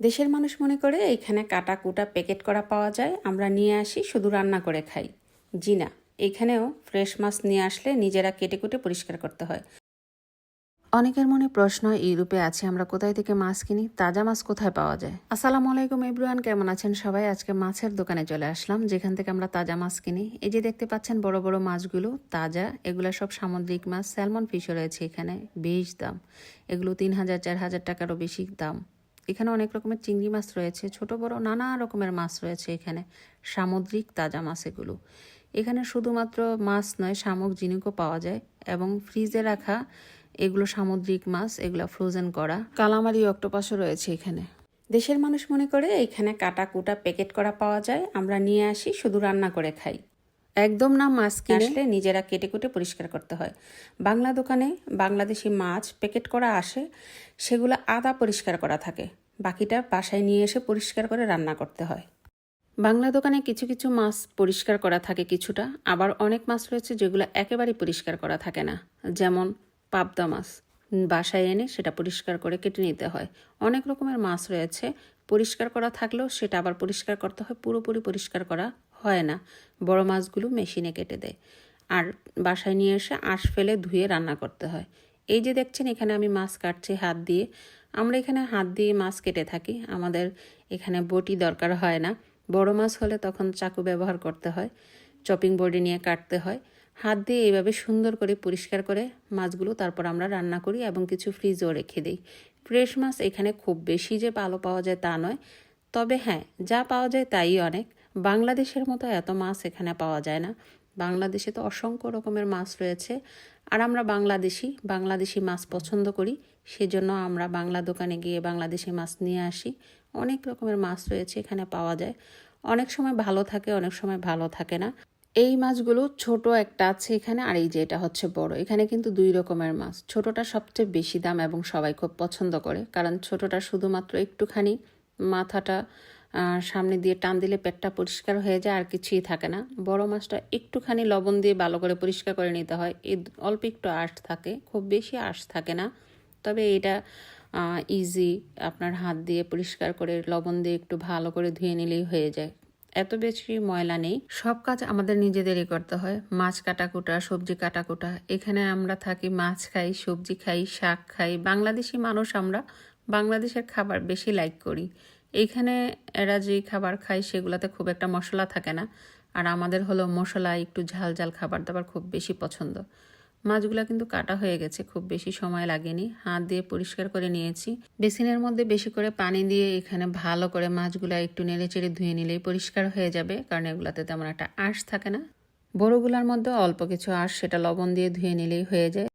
দেশের মানুষ মনে করে এখানে কাটা কুটা প্যাকেট করা পাওয়া যায়, আমরা নিয়ে আসি, শুধু রান্না করে খাই। জি না, এখানেও ফ্রেশ মাছ নিয়ে আসলে নিজেরা কেটে কুটে পরিষ্কার করতে হয়। অনেকের মনে প্রশ্ন ইউরোপে আছে আমরা কোথায় থেকে মাছ কিনি? তাজা মাছ কোথায় পাওয়া যায়? আসসালামু আলাইকুম ইব্রুয়ান কেমন আছেন সবাই? আজকে মাছের দোকানে চলে আসলাম, যেখান থেকে আমরা তাজা মাছ কিনি। এই যে দেখতে পাচ্ছেন বড় বড় মাছগুলো, তাজা, এগুলো সব সামুদ্রিক মাছ স্যালমন ফিশও রয়েছে এখানে, বেশ দাম। এগুলো তিন হাজার, চার হাজার টাকারও বেশি দাম। এখানে অনেক রকমের চিংড়ি মাছ রয়েছে, ছোট বড় নানা রকমের মাছ রয়েছে এখানে, সামুদ্রিক তাজা মাছ এগুলো এখানে শুধুমাত্র মাছ নয়, শামুক জিনিকও পাওয়া যায় এবং ফ্রিজে রাখা এগুলো সামুদ্রিক মাছ, এগুলো ফ্রোজেন করা। কালামারি অক্টোপাসও রয়েছে এখানে। দেশের মানুষ মনে করে এখানে কাটা কুটা প্যাকেট করা পাওয়া যায়, আমরা নিয়ে আসি, শুধু রান্না করে খাই। একদম না মাছ আসলে নিজেরা কেটে কুটে পরিষ্কার করতে হয়। বাংলা দোকানে বাংলাদেশি মাছ প্যাকেট করা আসে, সেগুলো আদা পরিষ্কার করা থাকে। বাকিটা বাসায় নিয়ে এসে পরিষ্কার করে রান্না করতে হয়। বাংলা দোকানে কিছু কিছু মাছ পরিষ্কার করা থাকে কিছুটা, আবার অনেক মাছ রয়েছে যেগুলো একেবারেই পরিষ্কার করা থাকে না, যেমন পাবদা মাছ। বাসায় এনে সেটা পরিষ্কার করে কেটে নিতে হয়। অনেক রকমের মাছ রয়েছে, পরিষ্কার করা থাকলেও সেটা আবার পরিষ্কার করতে হয়, পুরোপুরি পরিষ্কার করা হয় না। বড় মাছগুলো মেশিনে কেটে দেয়। আর বাসায় নিয়ে এসে আঁশ ফেলে ধুয়ে রান্না করতে হয়। এই যে দেখছেন, এখানে আমি মাছ কাটছি, হাত দিয়ে। আমরা এখানে হাত দিয়ে মাছ কেটে থাকি। আমাদের এখানে বটি দরকার হয় না। বড় মাছ হলে তখন চাকু ব্যবহার করতে হয় চপিং বোর্ডে নিয়ে কাটতে হয়। হাত দিয়ে এইভাবে সুন্দর করে পরিষ্কার করে মাছগুলো তারপর আমরা রান্না করি এবং কিছু ফ্রিজেও রেখে দিই। ফ্রেশ মাছ এখানে খুব বেশি যে পালো পাওয়া যায় তা নয়। তবে হ্যাঁ যা পাওয়া যায় তাই অনেক। বাংলাদেশের মতো এত মাছ এখানে পাওয়া যায় না। বাংলাদেশে তো অসংখ্য রকমের মাছ রয়েছে। আর আমরা বাংলাদেশি বাংলাদেশি মাছ পছন্দ করি। সেজন্য আমরা বাংলা দোকানে গিয়ে বাংলাদেশি মাছ নিয়ে আসি। অনেক রকমের মাছ রয়েছে এখানে পাওয়া যায়। অনেক সময় ভালো থাকে, অনেক সময় ভালো থাকে না। এই মাছগুলো ছোট একটা আছে এখানে, আর এই যে এটা হচ্ছে বড়। এখানে কিন্তু দুই রকমের মাছ। ছোটটা সবচেয়ে বেশি দাম এবং সবাই খুব পছন্দ করে। কারণ ছোটটা শুধুমাত্র একটুখানি মাথাটা সামনে দিয়ে টান দিলে পেটটা পরিষ্কার হয়ে যায়, আর কিছুই থাকে না। বড় মাছটা একটুখানি লবণ দিয়ে ভালো করে পরিষ্কার করে নিতে হয়। এই অল্প একটু আঁশ থাকে, খুব বেশি আঁশ থাকে না। তবে এটা ইজি আপনার হাত দিয়ে পরিষ্কার করে লবণ দিয়ে একটু ভালো করে ধুয়ে নিলেই হয়ে যায়। এত বেশি ময়লা নেই। সব কাজ আমাদের নিজেদেরই করতে হয়। মাছ কাটাকুটা, সবজি কাটাকুটা, এখানে আমরা থাকি মাছ খাই, সবজি খাই, শাক খাই। বাংলাদেশি মানুষ আমরা বাংলাদেশের খাবার বেশি লাইক করি। এইখানে এরা যে খাবার খায় সেগুলোতে খুব একটা মশলা থাকে না। আর আমাদের হলো মশলা, একটু ঝাল ঝাল খাবার দাবার খুব বেশি পছন্দ। মাছগুলো কিন্তু কাটা হয়ে গেছে, খুব বেশি সময় লাগেনি। হাত দিয়ে পরিষ্কার করে নিয়েছি। বেসিনের মধ্যে বেশি করে পানি দিয়ে এখানে ভালো করে মাছগুলো একটু নেড়ে চেড়ে ধুয়ে নিলেই পরিষ্কার হয়ে যাবে, কারণ এগুলাতে তেমন একটা আঁশ থাকে না। বড়গুলার মধ্যে অল্প কিছু আঁশ, সেটা লবণ দিয়ে ধুয়ে নিলেই হয়ে যায়।